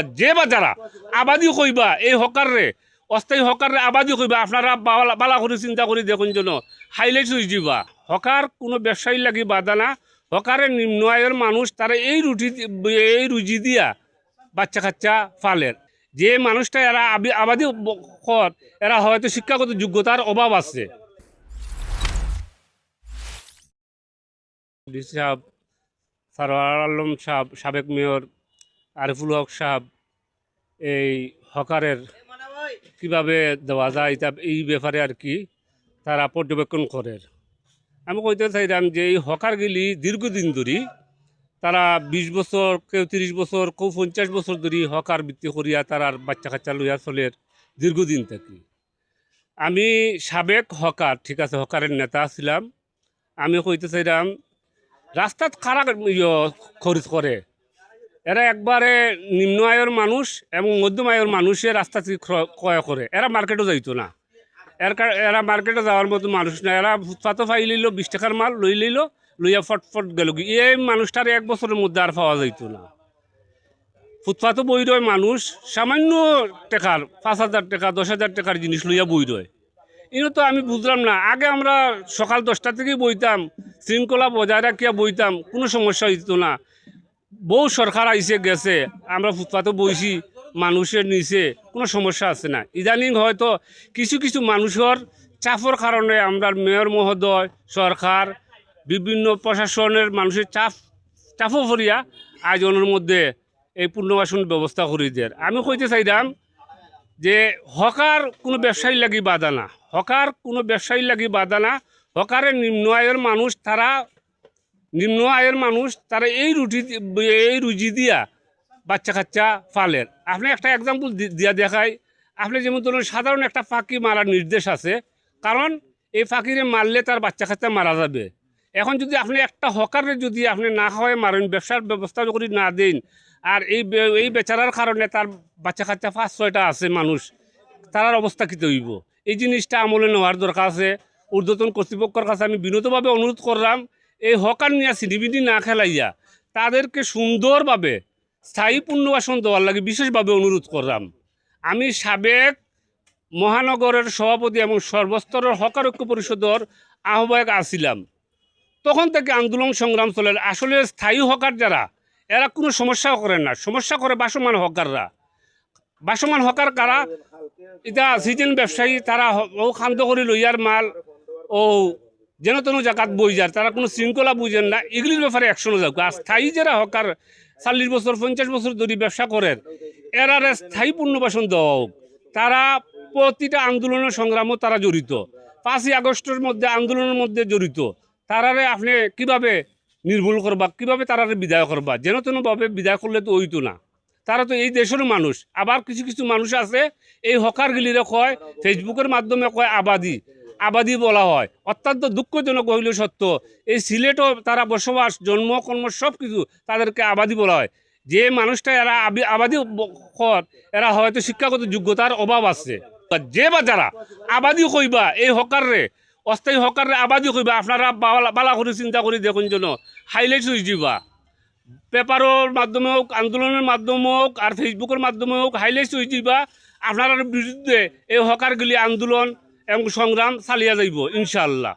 যে বা যারা আবাদি কইবা, এই হকার রে অস্থায়ী হকার রে আবাদি কইবা, আপনারা বালা- করে চিন্তা করে দেখুন যেন হাইলাইট হয়ে যাবা হকার কোনো ব্যবসায়ী লাগি বাধা না, হকারের নিম্ন আয়ের মানুষ তারা এই রুটি, এই রুজি দিয়া বাচ্চা কাচ্চা ফালের যে মানুষটা এরা আবি- আবাদি কর, এরা হয়তো শিক্ষাগত যোগ্যতার অভাব আছে। সাহেব, সারোয়ার আলম সাহেব, সাবেক মেয়র আরিফুল হক সাহেব এই হকারের কীভাবে দেওয়া যায় তা এই ব্যাপারে আর কি তারা পর্যবেক্ষণ করে। আমি কইতে চাইলাম যে এই হকারগুলি দীর্ঘদিন ধরে তারা বিশ বছর, কেউ তিরিশ বছর, কেউ পঞ্চাশ বছর ধরে হকার বৃত্তি করিয়া তারার বাচ্চা কাচ্চা লইয়া চলের দীর্ঘদিন থাকি। আমি সাবেক হকার, ঠিক আছে, হকারের নেতা ছিলাম। আমি কইতে চাইলাম, রাস্তাত খারাপ ইয়ে খরচ করে? এরা একবারে নিম্ন আয়ের মানুষ এবং মধ্যম আয়ের মানুষের রাস্তা ক্রয় করে। এরা মার্কেটও যাইতো না। এর এরা মার্কেটে যাওয়ার মতো মানুষ না। এরা ফুটপাতও পাই লইল, বিশ টাকার মাল লই লইল, লইয়া ফটফট গেল কি এই মানুষটার এক বছরের মধ্যে আর পাওয়া যাইতো না। ফুটপাতও বই রয় মানুষ সামান্য টাকার, পাঁচ হাজার টাকা, দশ হাজার টাকার জিনিস লইয়া বই রয়। ইনো তো আমি বুঝলাম না। আগে আমরা সকাল দশটা থেকেই বইতাম, শৃঙ্খলা বজায় রাখিয়া বইতাম, কোনো সমস্যা হইতো না। বহু সরকার আইসে গেছে। আমরা ফুটপাতে বইছি, মানুষের নিচে, কোনো সমস্যা আছে না। ইদানিং হয়তো কিছু কিছু মানুষের চাপের কারণে আমরা মেয়র মহোদয়, সরকার, বিভিন্ন প্রশাসনের মানুষের চাপ, চাপও ফরিয়া আয়োজনের মধ্যে এই পুনর্বাসন ব্যবস্থা করে দেয় আমি কইতে চাইলাম যে, হকার কোনো ব্যবসায়ী লাগি বাধা না। হকার কোনো ব্যবসায়ী লাগি বাধা না। হকারের নিম্ন আয়ের মানুষ, তারা নিম্ন আয়ের মানুষ তারা এই রুটি এই রুজি দিয়া বাচ্চা কাচ্চা ফালের আপনি একটা এক্সাম্পল দিয়া দেখায় আপনি যেমন ধরুন, সাধারণ একটা ফাঁকি মারার নির্দেশ আছে। কারণ এই ফাঁকিরে মারলে তার বাচ্চা কাচ্চা মারা যাবে। এখন যদি আপনি একটা হকারে যদি আপনি না খাওয়াই মারেন, ব্যবসার ব্যবস্থা যদি না দেন, আর এই এই বেচারার কারণে তার বাচ্চা কাচ্চা পাঁচ, ছয়টা আছে মানুষ তার অবস্থা কী হইব এই জিনিসটা আমলে নেওয়ার দরকার আছে। ঊর্ধ্বতন কর্তৃপক্ষের কাছে আমি বিনতভাবে অনুরোধ করলাম এই হকার নিয়ে সিডিবিডি না খেলাইয়া। তাদেরকে সুন্দরভাবে, স্থায়ী পুনর্বাসন দেওয়ার লাগে বিশেষভাবে অনুরোধ করলাম। আমি সাবেক মহানগরের সভাপতি এবং সর্বস্তরের হকার ঐক্য পরিষদের আহ্বায়ক আছিলাম তখন থেকে আন্দোলন সংগ্রাম চলে। আসলে স্থায়ী হকার যারা, এরা কোনো সমস্যা করে না। সমস্যা করে বাসমান হকাররা। বাসমান হকার কারা? এটা সিজন ব্যবসায়ী, তারা ও খান্ত করে লইয়ার মাল ও যেন তেন জায়গাত বই যার, তারা কোনো শৃঙ্খলা বুঝেন না। এগুলির ব্যাপারে অ্যাকশনে যাক। আর স্থায়ী যারা হকার চাল্লিশ বছর, পঞ্চাশ বছর ধরে ব্যবসা করেন, এরারে স্থায়ী পুনর্বাসন দেওয়া হোক। তারা প্রতিটা আন্দোলনের সংগ্রামও তারা জড়িত। পাঁচই আগস্টের মধ্যে আন্দোলনের মধ্যে জড়িত। তারারে আপনি কীভাবে নির্ভুল করবা, কীভাবে তারারে বিদায় করবা, যেন তেনভাবে বিদায় করলে তো হইতো না। তারা তো এই দেশেরও মানুষ। আবার কিছু কিছু মানুষ আছে, এই হকারগুলিরে কয় ফেসবুকের মাধ্যমে কয়, আবাদি। আবাদি বলা হয়। অত্যন্ত দুঃখজনক হইল সত্য। এই সিলেটও তারা বসবাস, জন্ম, কর্ম সব কিছু তাদেরকে আবাদি বলা হয়। যে মানুষটা এরা আবি- আবাদি কর, এরা হয়তো শিক্ষাগত যোগ্যতার অভাব আছে। যে বা যারা আবাদি কইবা এই হকার রে অস্থায়ী হকার রে আবাদি কইবা আপনারা বালা- করে চিন্তা করে দেখুন যেন হাইলাইট হয়ে যাবা পেপারের মাধ্যমে হোক, আন্দোলনের মাধ্যমে হোক, আর ফেসবুকের মাধ্যমে হোক হাইলাইট হয়ে যাবা আপনার বিরুদ্ধে এই হকারগুলি আন্দোলন এবং সংগ্রাম চালিয়ে যাইব ইনশাল্লাহ